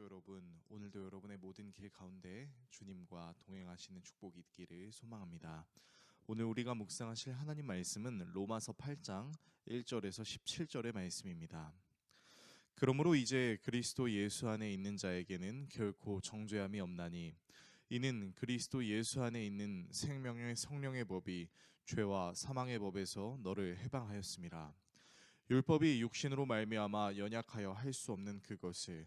성도 여러분, 오늘도 여러분의 모든 길 가운데 주님과 동행하시는 축복이 있기를 소망합니다. 오늘 우리가 묵상하실 하나님 말씀은 로마서 8장 1절에서 17절의 말씀입니다. 그러므로 이제 그리스도 예수 안에 있는 자에게는 결코 정죄함이 없나니 이는 그리스도 예수 안에 있는 생명의 성령의 법이 죄와 사망의 법에서 너를 해방하였습니다. 율법이 육신으로 말미암아 연약하여 할 수 없는 그것을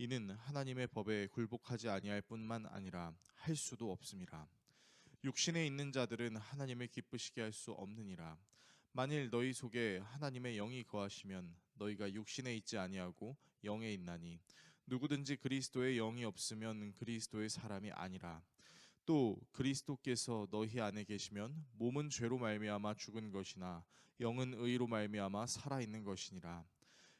이는 하나님의 법에 굴복하지 아니할 뿐만 아니라 할 수도 없음이라 육신에 있는 자들은 하나님을 기쁘시게 할 수 없느니라. 만일 너희 속에 하나님의 영이 거하시면 너희가 육신에 있지 아니하고 영에 있나니 누구든지 그리스도의 영이 없으면 그리스도의 사람이 아니라. 또 그리스도께서 너희 안에 계시면 몸은 죄로 말미암아 죽은 것이나 영은 의로 말미암아 살아 있는 것이니라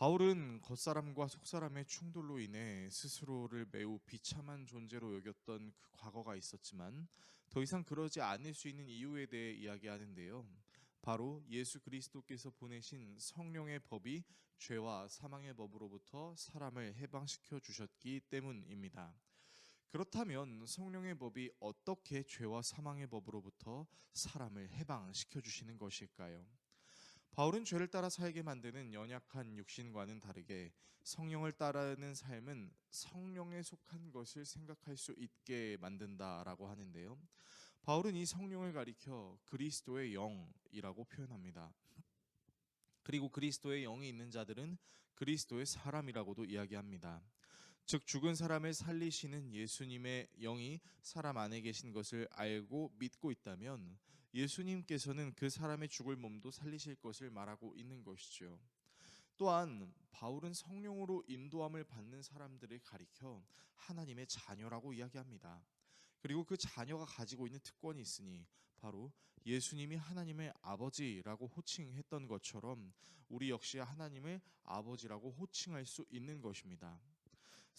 바울은 겉사람과 속사람의 충돌로 인해 스스로를 매우 비참한 존재로 여겼던 그 과거가 있었지만 더 이상 그러지 않을 수 있는 이유에 대해 이야기하는데요. 바로 예수 그리스도께서 보내신 성령의 법이 죄와 사망의 법으로부터 사람을 해방시켜 주셨기 때문입니다. 그렇다면 성령의 법이 어떻게 죄와 사망의 법으로부터 사람을 해방시켜 주시는 것일까요? 바울은 죄를 따라 살게 만드는 연약한 육신과는 다르게 성령을 따르는 삶은 성령에 속한 것을 생각할 수 있게 만든다라고 하는데요. 바울은 이 성령을 가리켜 그리스도의 영이라고 표현합니다. 그리고 그리스도의 영이 있는 자들은 그리스도의 사람이라고도 이야기합니다. 즉 죽은 사람을 살리시는 예수님의 영이 사람 안에 계신 것을 알고 믿고 있다면 예수님께서는 그 사람의 죽을 몸도 살리실 것을 말하고 있는 것이죠. 또한 바울은 성령으로 인도함을 받는 사람들을 가리켜 하나님의 자녀라고 이야기합니다. 그리고 그 자녀가 가지고 있는 특권이 있으니 바로 예수님이 하나님의 아버지라고 호칭했던 것처럼 우리 역시 하나님을 아버지라고 호칭할 수 있는 것입니다.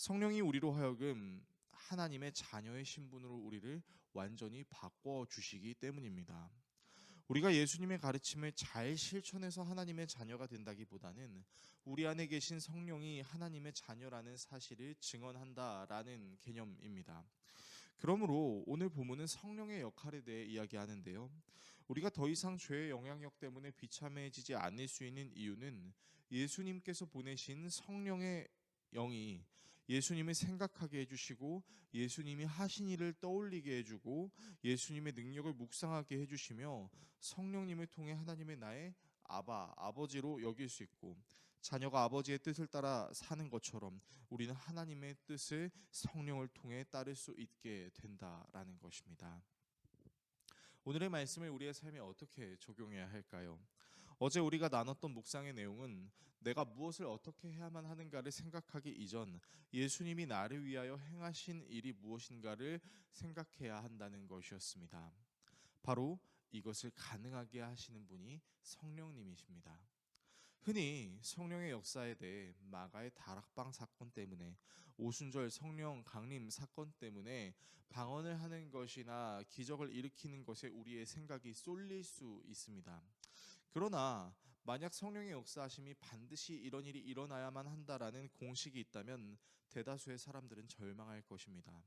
성령이 우리로 하여금 하나님의 자녀의 신분으로 우리를 완전히 바꿔 주시기 때문입니다. 우리가 예수님의 가르침을 잘 실천해서 하나님의 자녀가 된다기보다는 우리 안에 계신 성령이 하나님의 자녀라는 사실을 증언한다라는 개념입니다. 그러므로 오늘 본문은 성령의 역할에 대해 이야기하는데요. 우리가 더 이상 죄의 영향력 때문에 비참해지지 않을 수 있는 이유는 예수님께서 보내신 성령의 영이 예수님을 생각하게 해주시고 예수님이 하신 일을 떠올리게 해주고 예수님의 능력을 묵상하게 해주시며 성령님을 통해 하나님의 나의 아바 아버지로 여길 수 있고 자녀가 아버지의 뜻을 따라 사는 것처럼 우리는 하나님의 뜻을 성령을 통해 따를 수 있게 된다라는 것입니다. 오늘의 말씀을 우리의 삶에 어떻게 적용해야 할까요? 어제 우리가 나눴던 묵상의 내용은 내가 무엇을 어떻게 해야만 하는가를 생각하기 이전 예수님이 나를 위하여 행하신 일이 무엇인가를 생각해야 한다는 것이었습니다. 바로 이것을 가능하게 하시는 분이 성령님이십니다. 흔히 성령의 역사에 대해 마가의 다락방 사건 때문에 오순절 성령 강림 사건 때문에 방언을 하는 것이나 기적을 일으키는 것에 우리의 생각이 쏠릴 수 있습니다. 그러나 만약 성령의 역사하심이 반드시 이런 일이 일어나야만 한다라는 공식이 있다면 대다수의 사람들은 절망할 것입니다.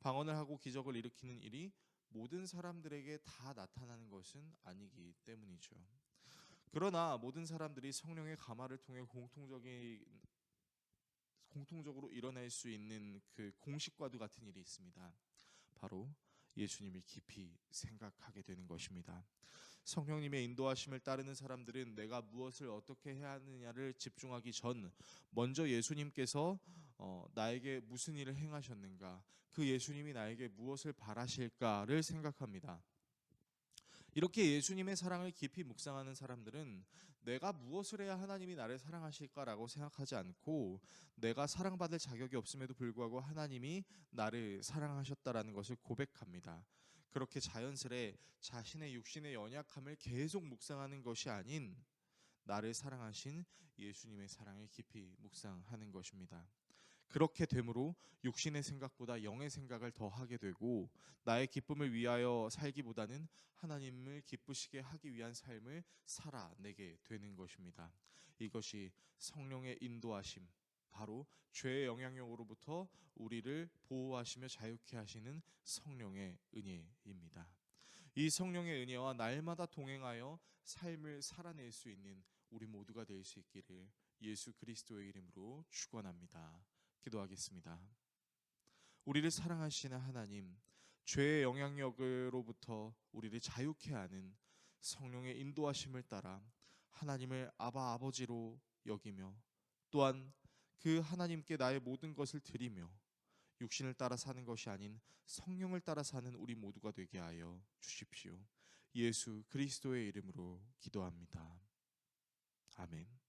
방언을 하고 기적을 일으키는 일이 모든 사람들에게 다 나타나는 것은 아니기 때문이죠. 그러나 모든 사람들이 성령의 감화를 통해 공통적인 공통적으로 일어날 수 있는 그 공식과도 같은 일이 있습니다. 바로 예수님을 깊이 생각하게 되는 것입니다. 성령님의 인도하심을 따르는 사람들은 내가 무엇을 어떻게 해야 하느냐를 집중하기 전 먼저 예수님께서 어, 나에게 무슨 일을 행하셨는가, 그 예수님이 나에게 무엇을 바라실까를 생각합니다. 이렇게 예수님의 사랑을 깊이 묵상하는 사람들은 내가 무엇을 해야 하나님이 나를 사랑하실까라고 생각하지 않고 내가 사랑받을 자격이 없음에도 불구하고 하나님이 나를 사랑하셨다라는 것을 고백합니다. 그렇게 자연스레 자신의 육신의 연약함을 계속 묵상하는 것이 아닌 나를 사랑하신 예수님의 사랑을 깊이 묵상하는 것입니다. 그렇게 되므로 육신의 생각보다 영의 생각을 더 하게 되고 나의 기쁨을 위하여 살기보다는 하나님을 기쁘시게 하기 위한 삶을 살아내게 되는 것입니다. 이것이 성령의 인도하심 바로 죄의 영향력으로부터 우리를 보호하시며 자유케 하시는 성령의 은혜입니다. 이 성령의 은혜와 날마다 동행하여 삶을 살아낼 수 있는 우리 모두가 될 수 있기를 예수 그리스도의 이름으로 축원합니다. 기도하겠습니다. 우리를 사랑하시는 하나님, 죄의 영향력으로부터 우리를 자유케 하는 성령의 인도하심을 따라 하나님을 아바 아버지로 여기며 또한 그 하나님께 나의 모든 것을 드리며 육신을 따라 사는 것이 아닌 성령을 따라 사는 우리 모두가 되게 하여 주십시오. 예수 그리스도의 이름으로 기도합니다. 아멘.